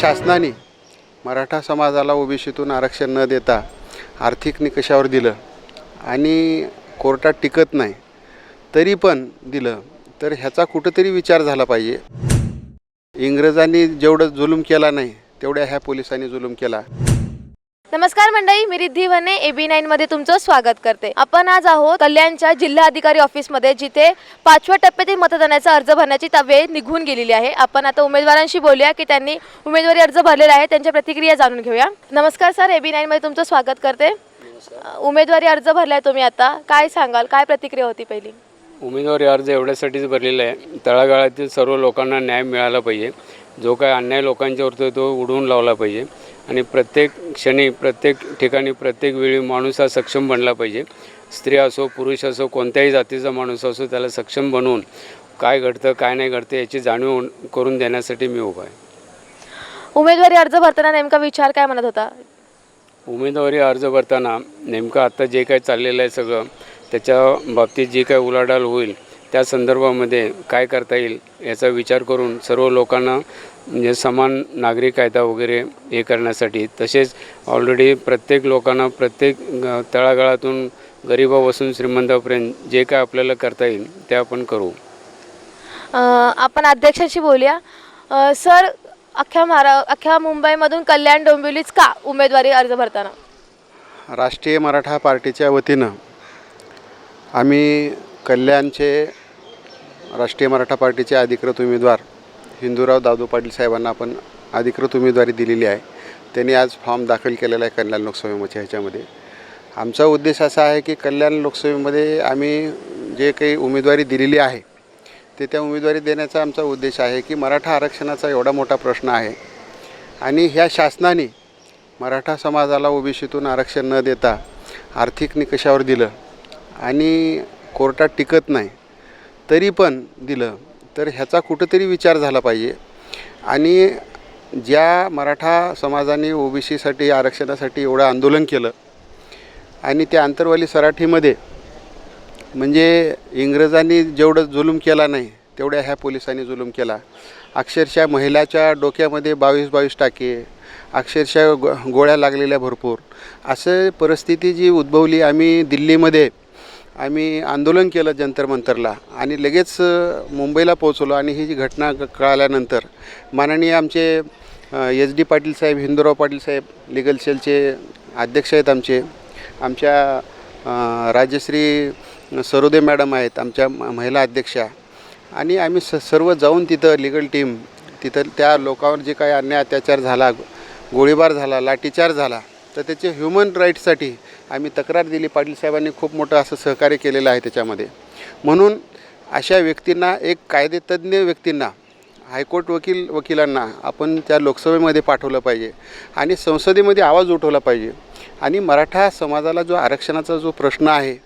शासनाने मराठा समाजाला ओबीसीतून आरक्षण न देता आर्थिक निकषावर दिलं आणि कोर्टात टिकत नाही तरी पण दिलं. तर ह्याचा कुठंतरी विचार झाला पाहिजे. इंग्रजांनी जेवढं जुलूम केला नाही तेवढ्या ह्या पोलिसांनी जुलूम केला. नमस्कार मंडळी मी रिद्धी वने ए बी नाईन मध्ये तुमचं स्वागत करते. आपण आज आहोत कल्याणच्या जिल्हा अधिकारी ऑफिसमध्ये जिथे पाचव्या टप्प्यातील मतदानाचा अर्ज भरण्याची वेळ निघून गेलेली आहे. आपण आता उमेदवारांशी बोलूया की त्यांनी उमेदवारी अर्ज भरलेला आहे. त्यांच्या प्रतिक्रिया जाणून घेऊया. नमस्कार सर ए बी नाईन मध्ये तुमचं स्वागत करते. उमेदवारी अर्ज भरलाय तुम्ही आता. काय सांगाल? काय प्रतिक्रिया होती पहिली? उमेदवारी अर्ज एवढ्यासाठीच भरलेला आहे. तळागाळातील सर्व लोकांना न्याय मिळाला पाहिजे. जो काय अन्याय लोकांच्यावर होतो तो उडवून लावला पाहिजे. आणि प्रत्येक क्षणी प्रत्येक ठिकाणी प्रत्येक वेळी माणूस हा सक्षम बनला पाहिजे. स्त्री असो पुरुष असो कोणत्याही जातीचा माणूस असो त्याला सक्षम बनवून काय घडतं काय नाही घडतं याची जाणीव करून देण्यासाठी मी उभा आहे. उमेदवारी अर्ज भरताना नेमका विचार काय म्हणत होता? उमेदवारी अर्ज भरताना नेमकं आता जे काही चाललेलं आहे सगळं त्याच्या बाबतीत जी काही उलाढाल होईल त्या संदर्भामध्ये काय करता येईल याचा विचार करून सर्व लोकांना म्हणजे समान नागरी कायदा वगैरे हे करण्यासाठी तसेच ऑलरेडी प्रत्येक लोकांना प्रत्येक तळागाळातून गरिबापासून श्रीमंतापर्यंत जे काय आपल्याला करता येईल ते आपण करू. आपण अध्यक्षांशी बोलूया. अ, सर अख्ख्या महारा अख्ख्या मुंबईमधून कल्याण डोंबिवलीच का उमेदवारी अर्ज भरताना? राष्ट्रीय मराठा पार्टीच्या वतीनं आम्ही कल्याणचे राष्ट्रीय मराठा पार्टीचे अधिकृत उमेदवार हिंदूराव दादू पाटील साहेबांना आपण अधिकृत उमेदवारी दिलेली आहे. त्यांनी आज फॉर्म दाखल केलेला आहे कल्याण लोकसभेमध्ये ह्याच्यामध्ये. आमचा उद्देश असा आहे की कल्याण लोकसभेमध्ये आम्ही जे काही उमेदवारी दिलेली आहे ते त्या उमेदवारी देण्याचा आमचा उद्देश आहे की मराठा आरक्षणाचा एवढा मोठा प्रश्न आहे आणि ह्या शासनाने मराठा समाजाला ओबीसीतून आरक्षण न देता आर्थिक निकषावर दिलं आणि कोर्टात टिकत नाही तरी पण दिलं. तर ह्याचा कुठंतरी विचार झाला पाहिजे. आणि ज्या मराठा समाजाने ओबीसीसाठी आरक्षणासाठी एवढं आंदोलन केलं आणि त्या आंतरवाली सराठीमध्ये म्हणजे इंग्रजांनी जेवढं जुलूम केला नाही तेवढ्या ह्या पोलिसांनी जुलूम केला. अक्षरशः महिलाच्या डोक्यामध्ये बावीस बावीस टाके अक्षरशः गो गोळ्या लागलेल्या भरपूर. असं परिस्थिती जी उद्भवली आम्ही दिल्लीमध्ये आम्ही आंदोलन केलं जंतर मंतरला आणि लगेच मुंबईला पोहोचलो आणि ही जी घटना कळाल्यानंतर माननीय आमचे H D Patil Saheb Hindurao Patil Saheb legal सेलचे अध्यक्ष आहेत आमचे आमच्या राजश्री सरोदे मॅडम आहेत आमच्या महिला अध्यक्षा. आणि आम्ही स सर्व जाऊन तिथं लिगल टीम तिथं त्या लोकांवर जे काही अन्याय अत्याचार झाला गोळीबार झाला लाठीचार झाला तर त्याचे ह्युमन राईट्ससाठी आम्ही तक्रार दिली. पाटील साहेबांनी खूप मोठं असं सहकार्य केलेलं आहे त्याच्यामध्ये. म्हणून अशा व्यक्तींना एक कायदेतज्ञ व्यक्तींना हायकोर्ट वकील वकिलांना आपण त्या लोकसभेमध्ये पाठवलं पाहिजे आणि संसदेमध्ये आवाज उठवला पाहिजे. आणि मराठा समाजाला जो आरक्षणाचा जो प्रश्न आहे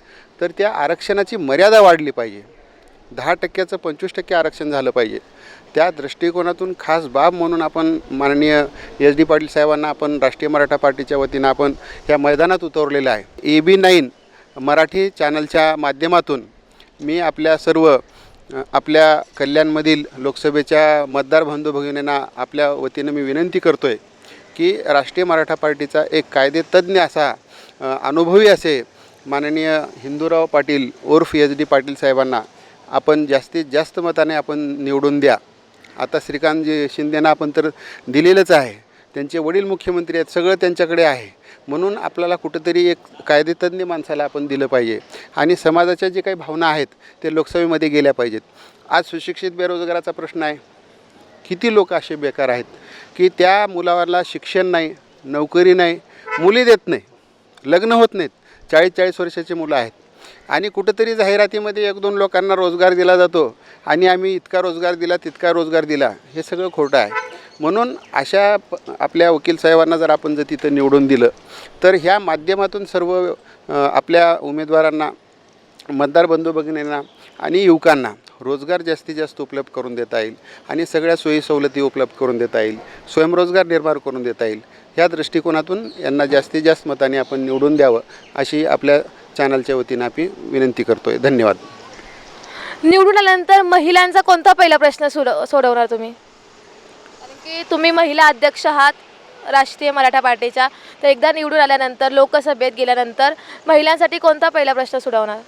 तर त्या आरक्षणाची मर्यादा वाढली पाहिजे. दहा टक्क्याचं पंचवीस टक्के आरक्षण झालं पाहिजे. त्या दृष्टिकोनातून खास बाब म्हणून आपण माननीय एस डी पाटील साहेबांना आपण राष्ट्रीय मराठा पार्टीच्या वतीनं आपण या मैदानात उतरलेलं आहे. ए बी नाईन मराठी चॅनलच्या माध्यमातून मी आपल्या सर्व आपल्या कल्याणमधील लोकसभेच्या मतदार बंधू भगिनींना आपल्या वतीनं मी विनंती करतो आहे की राष्ट्रीय मराठा पार्टीचा एक कायदेतज्ञ असा अनुभवी असे माननीय हिंदूराव पाटील उर्फ एस डी पाटील साहेबांना आपण जास्तीत जास्त मताने आपण निवडून द्या. आता श्रीकांतजी शिंदेना आपण तर दिलेलंच आहे. त्यांचे वडील मुख्यमंत्री आहेत सगळं त्यांच्याकडे आहे. म्हणून आपल्याला कुठंतरी एक कायदेतज्ञ माणसाला आपण दिलं पाहिजे. आणि समाजाच्या जे काही भावना आहेत ते लोकसभेमध्ये गेल्या पाहिजेत. आज सुशिक्षित बेरोजगाराचा प्रश्न आहे. किती लोक असे बेकार आहेत की त्या मुलावरला शिक्षण नाही नोकरी नाही मुली देत नाही लग्न होत नाहीत. चाळीस चाळीस वर्षाची मुलं आहेत. आणि कुठंतरी जाहिरातीमध्ये एक दोन लोकांना रोजगार दिला जातो आणि आम्ही इतका रोजगार दिला तितका रोजगार दिला हे सगळं खोटं आहे. म्हणून अशा प आपल्या वकील साहेबांना जर आपण जर तिथं निवडून दिलं तर ह्या माध्यमातून सर्व आपल्या उमेदवारांना मतदार बंधू भगिनींना आणि युवकांना रोजगार जास्तीत जास्त उपलब्ध करून देता येईल आणि सगळ्या सोयी सवलती उपलब्ध करून देता येईल स्वयंरोजगार निर्माण करून देता येईल. ह्या दृष्टिकोनातून यांना जास्तीत जास्त मताने आपण निवडून द्यावं अशी आपल्या चॅनलच्या वतीनं आम्ही विनंती करतो आहे धन्यवाद. निवडून आल्यानंतर महिलांचा कोणता पहिला प्रश्न सोड सोडवणार तुम्ही? की तुम्ही महिला अध्यक्ष आहात राष्ट्रीय मराठा पार्टीच्या. तर एकदा निवडून आल्यानंतर लोकसभेत गेल्यानंतर महिलांसाठी कोणता पहिला प्रश्न सोडवणार?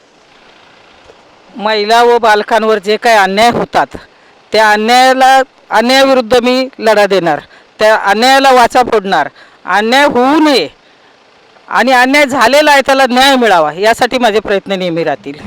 महिला व बालकांवर जे काही अन्याय होतात त्या अन्यायाला अन्यायाविरुद्ध मी लढा देणार. त्या अन्यायाला वाचा फोडणार. अन्याय होऊ नये. आणि अन्याय झालेला आहे त्याला न्याय मिळावा यासाठी माझे प्रयत्न नेहमी राहतील.